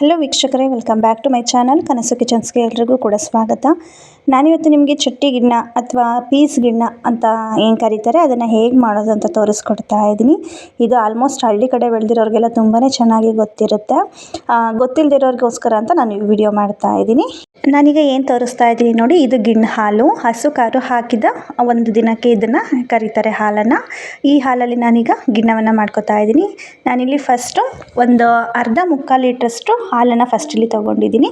Hello ವೀಕ್ಷಕರೇ welcome back to my channel Kanasu ಕಿಚನ್ಸ್ಗೆ ಎಲ್ರಿಗೂ ಕೂಡ ಸ್ವಾಗತ. ನಾನಿವತ್ತು ನಿಮಗೆ ಚಟ್ಟಿ ಗಿಣ್ಣ ಅಥವಾ ಪೀಸ್ ಗಿಣ್ಣ ಅಂತ ಏನು ಕರೀತಾರೆ, ಅದನ್ನು ಹೇಗೆ ಮಾಡೋದು ಅಂತ ತೋರಿಸ್ಕೊಡ್ತಾ ಇದ್ದೀನಿ. ಇದು ಆಲ್ಮೋಸ್ಟ್ ಹಳ್ಳಿ ಕಡೆ ಬೆಳೆದಿರೋರಿಗೆಲ್ಲ ತುಂಬಾ ಚೆನ್ನಾಗಿ ಗೊತ್ತಿರುತ್ತೆ. ಗೊತ್ತಿಲ್ಲದಿರೋರಿಗೋಸ್ಕರ ಅಂತ ನಾನು ಈ ವಿಡಿಯೋ ಮಾಡ್ತಾ ಇದ್ದೀನಿ. ನಾನೀಗ ಏನು ತೋರಿಸ್ತಾ ಇದ್ದೀನಿ ನೋಡಿ, ಇದು ಗಿಣ್ಣು ಹಾಲು. ಹಸು ಕಾರು ಹಾಕಿದ ಒಂದು ದಿನಕ್ಕೆ ಇದನ್ನು ಕರೀತಾರೆ ಹಾಲನ್ನು. ಈ ಹಾಲಲ್ಲಿ ನಾನೀಗ ಗಿಣ್ಣವನ್ನು ಮಾಡ್ಕೋತಾ ಇದ್ದೀನಿ. ನಾನಿಲ್ಲಿ ಫಸ್ಟು ಒಂದು ಅರ್ಧ ಮುಕ್ಕಾಲು ಲೀಟ್ರಷ್ಟು ಹಾಲನ್ನು ಫಸ್ಟ್ ಇಲ್ಲಿ ತೊಗೊಂಡಿದ್ದೀನಿ.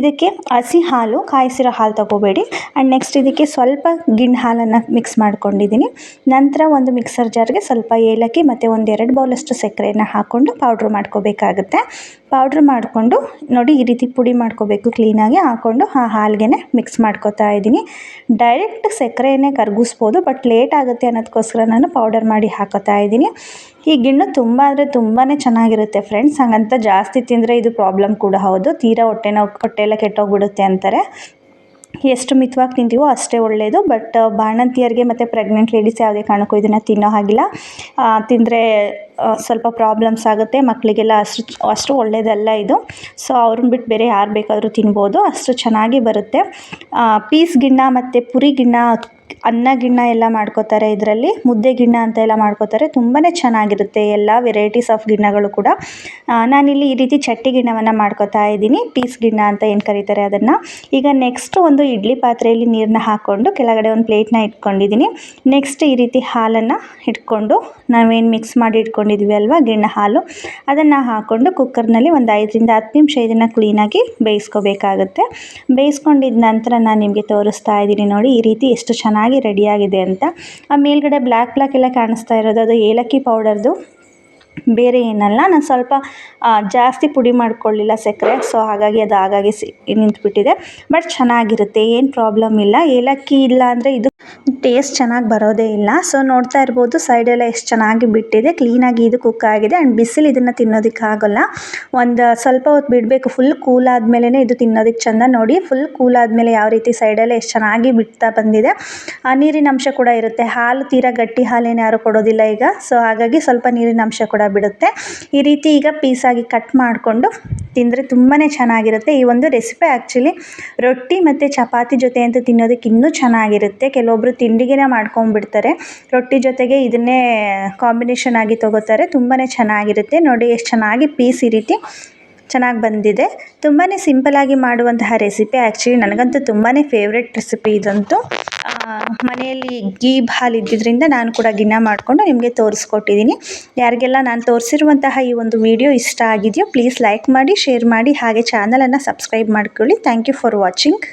ಇದಕ್ಕೆ ಹಸಿ ಹಾಲು, ಕಾಯಿಸಿರೋ ಹಾಲು ತೊಗೋಬೇಡಿ. ಆ್ಯಂಡ್ ನೆಕ್ಸ್ಟ್ ಇದಕ್ಕೆ ಸ್ವಲ್ಪ ಗಿಣ್ಣು ಹಾಲನ್ನು ಮಿಕ್ಸ್ ಮಾಡ್ಕೊಂಡಿದ್ದೀನಿ. ನಂತರ ಒಂದು ಮಿಕ್ಸರ್ ಜಾರ್ಗೆ ಸ್ವಲ್ಪ ಏಲಕ್ಕಿ ಮತ್ತು ಒಂದೆರಡು ಬೌಲಷ್ಟು ಸಕ್ಕರೆಯನ್ನು ಹಾಕ್ಕೊಂಡು ಪೌಡ್ರ್ ಮಾಡ್ಕೋಬೇಕಾಗುತ್ತೆ. ಪೌಡ್ರ್ ಮಾಡಿಕೊಂಡು ನೋಡಿ ಈ ರೀತಿ ಪುಡಿ ಮಾಡ್ಕೋಬೇಕು ಕ್ಲೀನಾಗಿ ಹಾಕ್ಕೊಂಡು ಆ ಹಾಲಿಗೆ ಮಿಕ್ಸ್ ಮಾಡ್ಕೋತಾ ಇದ್ದೀನಿ. ಡೈರೆಕ್ಟ್ ಸಕ್ಕರೆಯನ್ನೇ ಕರಗಿಸ್ಬೋದು ಬಟ್ ಲೇಟ್ ಆಗುತ್ತೆ ಅನ್ನೋದಕ್ಕೋಸ್ಕರ ನಾನು ಪೌಡರ್ ಮಾಡಿ ಹಾಕೋತಾ ಇದ್ದೀನಿ. ಈ ಗಿಣ್ಣು ತುಂಬ ಅಂದರೆ ತುಂಬಾ ಚೆನ್ನಾಗಿರುತ್ತೆ ಫ್ರೆಂಡ್ಸ್ ಹಾಗಂತ ಜಾಸ್ತಿ ತಿಂದರೆ ಇದು ಪ್ರಾಬ್ಲಮ್ ಕೂಡ ಹೌದು. ತೀರಾ ಹೊಟ್ಟೆ ಎಲ್ಲ ಕೆಟ್ಟೋಗ್ಬಿಡುತ್ತೆ ಅಂತಾರೆ. ಎಷ್ಟು ಮಿತವಾಗಿ ತಿಂತೀವೋ ಅಷ್ಟೇ ಒಳ್ಳೆಯದು ಬಟ್ ಬಾಣಂತಿಯರಿಗೆ ಮತ್ತು ಪ್ರೆಗ್ನೆಂಟ್ ಲೇಡೀಸ್ ಯಾವುದೇ ಕಾರಣಕ್ಕೂ ಇದನ್ನು ತಿನ್ನೋ ಹಾಗಿಲ್ಲ. ತಿಂದರೆ ಸ್ವಲ್ಪ ಪ್ರಾಬ್ಲಮ್ಸ್ ಆಗುತ್ತೆ ಮಕ್ಕಳಿಗೆಲ್ಲ ಅಷ್ಟು ಅಷ್ಟು ಒಳ್ಳೆಯದಲ್ಲ ಇದು. ಸೊ ಅವ್ರನ್ನ ಬಿಟ್ಟು ಬೇರೆ ಯಾರು ಬೇಕಾದರೂ ತಿನ್ಬೋದು, ಅಷ್ಟು ಚೆನ್ನಾಗಿ ಬರುತ್ತೆ. ಪೀಸ್ ಗಿಣ್ಣ ಮತ್ತು ಪುರಿ ಗಿಣ್ಣ, ಅನ್ನ ಗಿಣ್ಣ ಎಲ್ಲ ಮಾಡ್ಕೋತಾರೆ ಇದರಲ್ಲಿ. ಮುದ್ದೆ ಗಿಣ್ಣ ಅಂತ ಎಲ್ಲ ಮಾಡ್ಕೋತಾರೆ ತುಂಬಾ ಚೆನ್ನಾಗಿರುತ್ತೆ ಎಲ್ಲ ವೆರೈಟೀಸ್ ಆಫ್ ಗಿಣ್ಣಗಳು ಕೂಡ. ನಾನಿಲ್ಲಿ ಈ ರೀತಿ ಚಟ್ಟಿ ಗಿಣ್ಣವನ್ನು ಮಾಡ್ಕೋತಾ ಇದ್ದೀನಿ, ಪೀಸ್ ಗಿಣ್ಣ ಅಂತ ಏನು ಕರೀತಾರೆ ಅದನ್ನು. ಈಗ ನೆಕ್ಸ್ಟ್ ಒಂದು ಇಡ್ಲಿ ಪಾತ್ರೆಯಲ್ಲಿ ನೀರನ್ನ ಹಾಕ್ಕೊಂಡು ಕೆಳಗಡೆ ಒಂದು ಪ್ಲೇಟ್ನ ಇಟ್ಕೊಂಡಿದ್ದೀನಿ. ನೆಕ್ಸ್ಟ್ ಈ ರೀತಿ ಹಾಲನ್ನು ಇಟ್ಕೊಂಡು ನಾವೇನು ಮಿಕ್ಸ್ ಮಾಡಿ ಇಟ್ಕೊಂಡಿದ್ವಿ ಅಲ್ವಾ, ಗಿಣ್ಣ ಹಾಲು. ಅದನ್ನು ಹಾಕ್ಕೊಂಡು ಕುಕ್ಕರ್ನಲ್ಲಿ ಒಂದು ಐದರಿಂದ ಹತ್ತು ನಿಮಿಷ ಇದನ್ನು ಕ್ಲೀನಾಗಿ ಬೇಯಿಸ್ಕೋಬೇಕಾಗುತ್ತೆ. ಬೇಯಿಸ್ಕೊಂಡಿದ್ದ ನಂತರ ನಾನು ನಿಮಗೆ ತೋರಿಸ್ತಾ ಇದ್ದೀನಿ ನೋಡಿ, ಈ ರೀತಿ ಎಷ್ಟು ಚೆನ್ನಾಗಿ ಚೆನ್ನಾಗಿ ರೆಡಿಯಾಗಿದೆ ಅಂತ. ಆ ಮೇಲ್ಗಡೆ ಬ್ಲ್ಯಾಕ್ ಬ್ಲ್ಯಾಕ್ ಎಲ್ಲ ಕಾಣಿಸ್ತಾ ಇರೋದು, ಅದು ಏಲಕ್ಕಿ ಪೌಡರ್ದು ಬೇರೆ ಏನಲ್ಲ, ನಾನು ಸ್ವಲ್ಪ ಜಾಸ್ತಿ ಪುಡಿ ಮಾಡ್ಕೊಳ್ಳಿಲ್ಲ ಸಕ್ಕರೆ ಸೊ ಹಾಗಾಗಿ ಅದು ಹಾಗಾಗಿ ಸಿ, ನಿಂತುಬಿಟ್ಟಿದೆ. ಬಟ್ ಚೆನ್ನಾಗಿರುತ್ತೆ, ಏನು ಪ್ರಾಬ್ಲಮ್ ಇಲ್ಲ. ಏಲಕ್ಕಿ ಇಲ್ಲ ಅಂದರೆ ಇದು ಟೇಸ್ಟ್ ಚೆನ್ನಾಗಿ ಬರೋದೇ ಇಲ್ಲ. ಸೊ ನೋಡ್ತಾ ಇರ್ಬೋದು ಸೈಡೆಲ್ಲ ಎಷ್ಟು ಚೆನ್ನಾಗಿ ಬಿಟ್ಟಿದೆ. ಕ್ಲೀನಾಗಿ ಇದು ಕುಕ್ ಆಗಿದೆ. ಆ್ಯಂಡ್ ಬಿಸಿಲು ಇದನ್ನು ತಿನ್ನೋದಕ್ಕೆ ಆಗೋಲ್ಲ. ಒಂದು ಸ್ವಲ್ಪ ಹೊತ್ತು ಬಿಡಬೇಕು ಫುಲ್ ಕೂಲ್ ಆದಮೇಲೆ ಇದು ತಿನ್ನೋದಕ್ಕೆ ಚೆಂದ. ನೋಡಿ ಫುಲ್ ಕೂಲ್ ಆದಮೇಲೆ ಯಾವ ರೀತಿ ಸೈಡೆಲ್ಲ ಎಷ್ಟು ಚೆನ್ನಾಗಿ ಬಿಡ್ತಾ ಬಂದಿದೆ. ನೀರಿನ ಅಂಶ ಕೂಡ ಇರುತ್ತೆ. ಹಾಲು ತೀರಾ ಗಟ್ಟಿ ಹಾಲೇನು ಯಾರು ಕೊಡೋದಿಲ್ಲ ಈಗ. ಸೊ ಹಾಗಾಗಿ ಸ್ವಲ್ಪ ನೀರಿನ ಅಂಶ ಕೂಡ ಬಿಡುತ್ತೆ. ಈ ರೀತಿ ಈಗ ಪೀಸಾಗಿ ಕಟ್ ಮಾಡಿಕೊಂಡು ತಿಂದರೆ ತುಂಬಾ ಚೆನ್ನಾಗಿರುತ್ತೆ. ಈ ಒಂದು ರೆಸಿಪಿ ಆ್ಯಕ್ಚುಲಿ ರೊಟ್ಟಿ ಮತ್ತು ಚಪಾತಿ ಜೊತೆ ಅಂತ ತಿನ್ನೋದಕ್ಕೆ ಇನ್ನೂ ಚೆನ್ನಾಗಿರುತ್ತೆ. ಕೆಲವೊಬ್ಬರು ತಿಂಡಿಗೆನೇ ಮಾಡ್ಕೊಂಬಿಡ್ತಾರೆ ರೊಟ್ಟಿ ಜೊತೆಗೆ ಇದನ್ನೇ ಕಾಂಬಿನೇಷನ್ ಆಗಿ ತೊಗೋತಾರೆ. ತುಂಬಾ ಚೆನ್ನಾಗಿರುತ್ತೆ. ನೋಡಿ, ಎಷ್ಟು ಚೆನ್ನಾಗಿ ಪೀಸ್ ಈ ರೀತಿ ಚೆನ್ನಾಗಿ ಬಂದಿದೆ. ತುಂಬಾ ಸಿಂಪಲಾಗಿ ಮಾಡುವಂತಹ ರೆಸಿಪಿ ಆ್ಯಕ್ಚುಲಿ ನನಗಂತೂ ತುಂಬಾ ಫೇವ್ರೆಟ್ ರೆಸಿಪಿ ಇದಂತೂ ಮನೆಯಲ್ಲಿ ಗೀ ಬಾಲ್ ಇದ್ದಿದ್ದರಿಂದ ನಾನು ಕೂಡ ಗಿನ್ನ ಮಾಡಿಕೊಂಡು ನಿಮಗೆ ತೋರಿಸ್ಕೊಟ್ಟಿದ್ದೀನಿ. ಯಾರಿಗೆಲ್ಲ ನಾನು ತೋರಿಸಿರುವಂತಹ ಈ ಒಂದು ವಿಡಿಯೋ ಇಷ್ಟ ಆಗಿದೆಯೋ ಪ್ಲೀಸ್ ಲೈಕ್ ಮಾಡಿ ಶೇರ್ ಮಾಡಿ, ಹಾಗೆ ಚಾನಲನ್ನು ಸಬ್ಸ್ಕ್ರೈಬ್ ಮಾಡ್ಕೊಳ್ಳಿ. Thank you for watching